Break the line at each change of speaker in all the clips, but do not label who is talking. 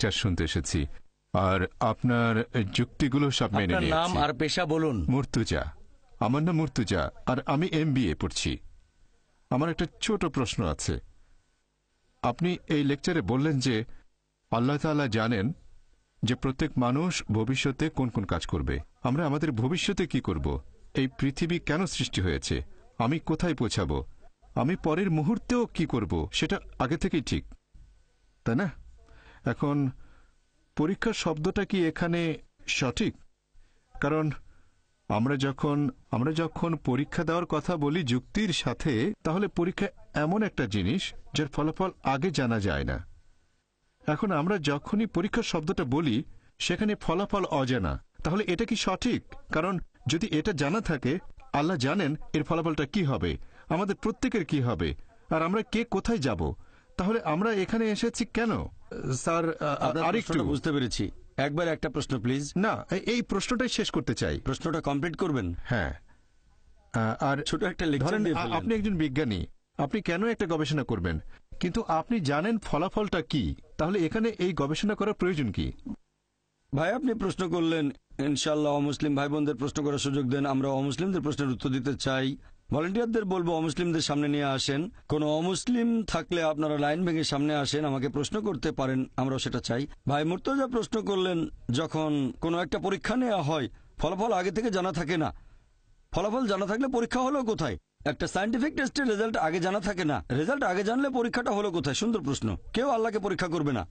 Lecture শুনতে এসেছি। আর আপনার যুক্তিগুলো সব মেনে
নাম আর পেশা বলুন।
মুর্তুজা। আমার নাম মুর্তুজা আর আমি এম পড়ছি। আমার একটা ছোট প্রশ্ন আছে। আপনি এই লেকচারে বললেন যে আল্লাহ তাআলা জানেন যে প্রত্যেক মানুষ ভবিষ্যতে কোন কোন কাজ করবে। আমরা আমাদের ভবিষ্যতে কি করব? এই পৃথিবী কেন সৃষ্টি হয়েছে? আমি কোথায় পৌঁছাবো? আমি পরের মুহূর্তেও কি করব? সেটা আগে থেকেই ঠিক। তাই না? এখন পরীক্ষা শব্দটা কি এখানে সঠিক? কারণ আমরা যখন আমরা যখন পরীক্ষা দেওয়ার কথা বলি যুক্তির সাথে, তাহলে পরীক্ষা এমন একটা জিনিস যার ফলাফল আগে জানা যায় না। এখন আমরা যখনই পরীক্ষার শব্দটা বলি, সেখানে ফলাফল অজানা। তাহলে এটা কি সঠিক? কারণ যদি এটা জানা থাকে, আল্লাহ জানেন এর ফলাফলটা কি হবে, আমাদের প্রত্যেকের কি হবে, আর আমরা কে কোথায় যাব? তাহলে আমরা এখানে এসেছি কেন? স্যার আরেকটু
বুঝতে পেরেছি। একবার একটা প্রশ্ন প্লিজ।
না এই প্রশ্নটাই শেষ করতে চাই।
প্রশ্নটা কমপ্লিট করবেন?
হ্যাঁ। আর
ছোট একটা
ধরেন। আপনি একজন বিজ্ঞানী। আপনি কেন একটা গবেষণা করবেন? কিন্তু আপনি জানেন ফলাফলটা কি। তাহলে এখানে এই গবেষণা করার প্রয়োজন কি?
ভাই আপনি প্রশ্ন করলেন ইনশাল্লাহ অমুসলিম ভাই বোনদের প্রশ্ন করার সুযোগ দেন। আমরা অমুসলিমদের প্রশ্নের উত্তর দিতে চাই। ভলেন্টিয়ারদের বলব, অমুসলিমদের সামনে নিয়ে আসেন। কোনো অমুসলিম থাকলে আপনারা লাইন ভেঙে সামনে আসেন, আমাকে প্রশ্ন করতে পারেন, আমরাও সেটা চাই। ভাই মুর্তজা প্রশ্ন করলেন, যখন কোনো একটা পরীক্ষা নেওয়া হয়, ফলাফল আগে থেকে জানা থাকে না। ফলাফল জানা থাকলে পরীক্ষা হলো কোথায়? একটা সায়েন্টিফিক টেস্টের রেজাল্ট আগে জানা থাকে না। রেজাল্ট আগে জানলে পরীক্ষাটা হলো কোথায়? সুন্দর প্রশ্ন। কেউ আল্লাহকে পরীক্ষা করবে না।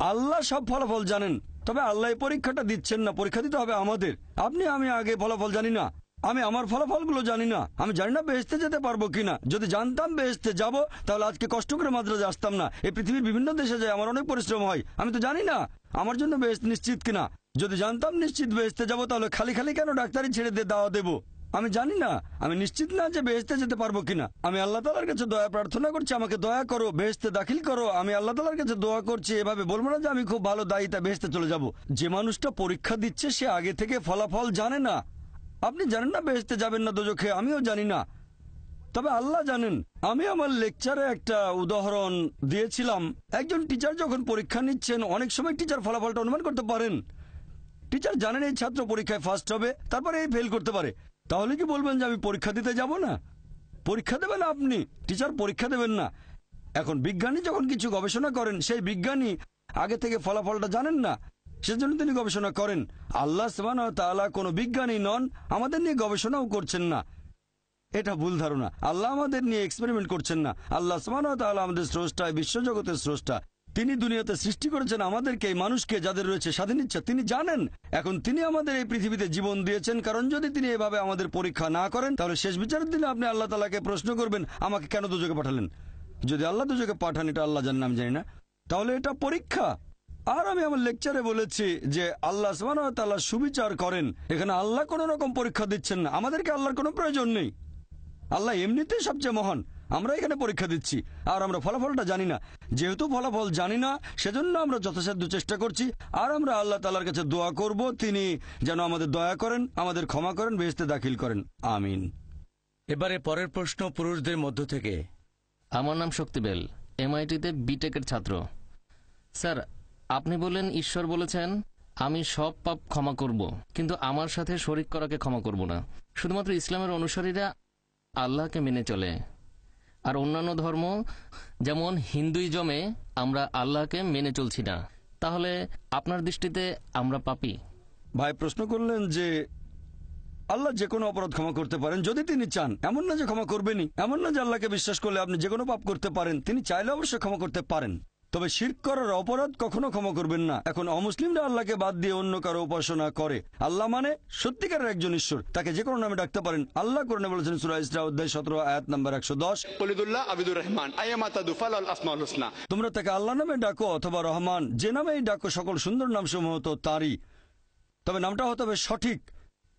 আল্লাহ সব ফলাফল জানেন, তবে আল্লাহ পরীক্ষাটা দিচ্ছেন না। পরীক্ষা দিতে হবে আমাদের। আপনি, আমি আগে ফলাফল জানি না। আমি আমার ফলাফলগুলো জানি না। আমি জানি না বেহেস্তে যেতে পারব কিনা। যদি জানতাম বেহেস্তে যাব, তাহলে আজকে কষ্ট করে মাদ্রাজে আসতাম না। এই পৃথিবীর বিভিন্ন দেশে যায় আমার অনেক পরিশ্রম হয়। আমি তো জানি না আমার জন্য বেহেস্ত নিশ্চিত কিনা। যদি জানতাম নিশ্চিত বেহেস্তে যাব, তাহলে খালি খালি কেন ডাক্তারি ছেড়ে দিয়ে দাওয়া দেবো? আমি জানি না। আমি নিশ্চিত না যে বেহেস্তে যেতে পারব কিনা। আমি আল্লাহ তালার কাছে দয়া প্রার্থনা করছি, আমাকে দয়া করো বেহেস্তে দাখিল করো। আমি আল্লাহ তালার কাছে দোয়া করছি, এভাবে বলব না যে আমি খুব ভালো দায়িতা বেহেস্তে চলে যাব। যে মানুষটা পরীক্ষা দিচ্ছে, সে আগে থেকে ফলাফল জানে না। আপনি জানেন না বেহেস্তে যাবেন না দোজখে? আমিও জানি না। তবে আল্লাহ জানেন, আমি আমার লেকচারে একটা উদাহরণ দিয়েছিলাম। একজন টিচার যখন পরীক্ষা নিচ্ছেন, অনেক সময় টিচার ফলাফলটা অনুমান করতে পারেন। টিচার জানেন এই ছাত্র পরীক্ষায় ফার্স্ট হবে, তারপরে এই ফেল করতে পারে। তাহলে কি বলবেন যে আমি পরীক্ষা দিতে যাব না? পরীক্ষা দেবেন আপনি টিচার পরীক্ষা দেবেন না। এখন বিজ্ঞানী যখন কিছু গবেষণা করেন, সেই বিজ্ঞানী আগে থেকে ফলাফলটা জানেন না। সেজন্য তিনি গবেষণা করেন। আল্লাহ সমান তাআলা কোনো বিজ্ঞানী নন, আমাদের নিয়ে গবেষণাও করছেন না। এটা ভুল ধারণা। আল্লাহ আমাদের নিয়ে এক্সপেরিমেন্ট করছেন না। আল্লাহ সমান তাআলা আমাদের স্রষ্টা বিশ্বজগতের স্রষ্টা। তিনি দুনিয়াতে সৃষ্টি করেছেন আমাদেরকে, এই মানুষকে যাদের রয়েছে স্বাধীন ইচ্ছা, তিনি জানেন। এখন তিনি আমাদের এই পৃথিবীতে জীবন দিয়েছেন, কারণ যদি তিনি এভাবে আমাদের পরীক্ষা না করেন, তাহলে শেষ বিচারের দিনে আপনি আল্লাহ তালাকে প্রশ্ন করবেন, আমাকে কেন দুযোগে পাঠালেন? যদি আল্লাহ দুযোগে পাঠান, এটা আল্লাহ জানেন আমি জানি না। তাহলে এটা পরীক্ষা। আর আমি আমার লেকচারে বলেছি যে আল্লাহ তাআলা সুবিচার করেন। এখানে আল্লাহ কোনো রকম পরীক্ষা দিচ্ছেন না। আমাদেরকে আল্লাহর কোনো প্রয়োজন নেই। আল্লাহ এমনিতেই সবচেয়ে মহান। আমরা এখানে পরীক্ষা দিচ্ছি। আর আমরা ফলাফলটা জানি না। যেহেতু ফলাফল জানি না সেজন্য আমরা যথাসাধ্য চেষ্টা করছি। আর আমরা আল্লাহ তালার কাছে দোয়া করব। তিনি যেন আমাদের দয়া করেন আমাদের ক্ষমা করেন বেহেস্তে দাখিল করেন। আমিন। এবারে পরের প্রশ্ন পুরুষদের মধ্য থেকে।
আমার নাম শক্তিবেল। এমআইটিতে বিটেকের ছাত্র। স্যার আপনি বললেন, ঈশ্বর বলেছেন, আমি সব পাপ ক্ষমা করব, কিন্তু আমার সাথে শরিক করাকে ক্ষমা করব না। শুধুমাত্র ইসলামের অনুসারীরা আল্লাহকে মেনে চলে। আর অন্যান্য ধর্ম, যেমন হিন্দুইজমে, আমরা আল্লাহকে মেনে চলছি না। তাহলে আপনার দৃষ্টিতে আমরা পাপি?
ভাই, প্রশ্ন করলেন যে, আল্লাহ যে কোনো অপরাধ ক্ষমা করতে পারেন, যদি তিনি চান। এমন না যে ক্ষমা করবেনই। এমন না যে আল্লাহকে বিশ্বাস করলে আপনি যে কোনো পাপ করতে পারেন, তিনি চাইলে অবশ্যই ক্ষমা করতে পারেন। তবে শির্ক করার অপরাধ কখনো ক্ষমা করবেন না। এখন অমুসলিমরা আল্লাহকে বাদ দিয়ে অন্য কারও উপাসনা করে। আল্লাহ মানে সত্যিকারের একজন ঈশ্বর। তাকে যে কোনো নামে ডাকতে পারেন। আল্লাহ করণে বলেছেন সুরা ইসরা অধ্যায় সতেরো আয়াত নাম্বার একশো দশ।
আবিদুর রহমান
তোমরা তাকে আল্লাহ নামে ডাকো অথবা রহমান। যে নামেই ডাকো সকল সুন্দর নাম সমূহ তো তারই। তবে নামটা হতে হবে সঠিক।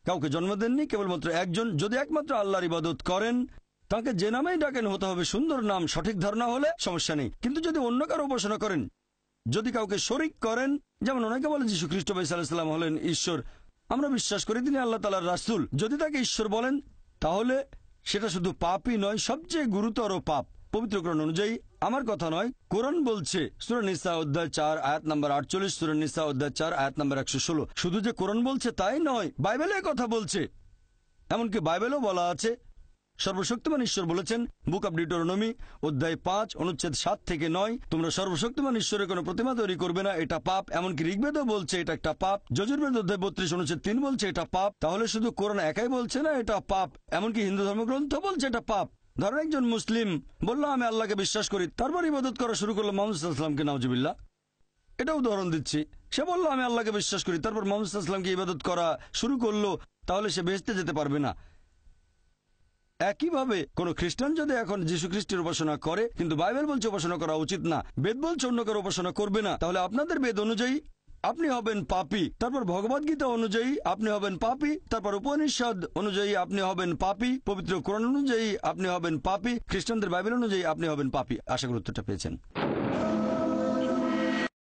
কাউকে জন্ম দেননি কেবলমাত্র একজন। যদি একমাত্র আল্লাহর ইবাদত করেন তাকে যে নামেই ডাকেন হতে হবে, সুন্দর নাম, সঠিক ধারণা হলে সমস্যা নেই। কিন্তু যদি অন্য কারও উপাসনা করেন, যদি কাউকে শরিক করেন, যেমন অনেকে বলে যীশু খ্রিস্ট ভাই সাল্লাম হলেন ঈশ্বর, আমরা বিশ্বাস করি তিনি আল্লাহ তালার রাসুল। যদি তাকে ঈশ্বর বলেন, তাহলে সেটা শুধু পাপই নয়, সবচেয়ে গুরুতর পাপ। পবিত্রকরণ অনুযায়ী, আমার কথা নয়, কোরআন বলছে সুরানিসা অধ্যায় চার, আয়াত নাম্বার আটচল্লিশ সুরানিসা অধ্যায় চার, আয়াত নাম্বার একশো ষোলো। শুধু যে কোরআন বলছে তাই নয়, বাইবেলে কথা বলছে। এমনকি বাইবেলও বলা আছে সর্বশক্তিমান ঈশ্বর বলেছেন, বুক অব ডিটোরনমি অধ্যায় পাঁচ, অনুচ্ছেদ সাত থেকে নয়, তোমরা সর্বশক্তিমান ঈশ্বরের কোনো প্রতিমা তৈরি করবে না, এটা পাপ। এমনকি ঋগ্বেদও বলছে, এটা একটা পাপ। যজুর্বেদ অধ্যায় বত্রিশ, অনুচ্ছেদ তিন বলছে, এটা পাপ। তাহলে শুধু কোরআন একাই বলছে না, এটা পাপ। এমনকি হিন্দু ধর্মগ্রন্থ বলছে, এটা পাপ। ধরেন একজন মুসলিম বলল, আমি আল্লাহকে বিশ্বাস করি। তারপর ইবাদত করা শুরু করল মোহাম্মদ নাউজুবিল্লাহ। এটা উদাহরণ দিচ্ছি। সে বলল, আমি আল্লাহকে বিশ্বাস করি। তারপর মোহাম্মদ ইবাদত করা শুরু করল, তাহলে সে বেহেস্তে যেতে পারবে না। একইভাবে কোন খ্রিস্টান যদি এখন যীশু খ্রিস্টের উপাসনা করে, কিন্তু বাইবেল বলছে উপাসনা করা উচিত না, বেদ বলছে অন্য কারও উপাসনা করবে না, তাহলে আপনাদের বেদ অনুযায়ী আপনি হবেন পাপী, তারপর ভগবদ গীতা অনুযায়ী আপনি হবেন পাপী, তারপর উপনিষদ অনুযায়ী আপনি হবেন পাপী, পবিত্র কোরআন অনুযায়ী আপনি হবেন পাপী, খ্রিস্টানদের বাইবেল অনুযায়ী আপনি হবেন পাপী। আশা করি উত্তরটা পেয়েছেন।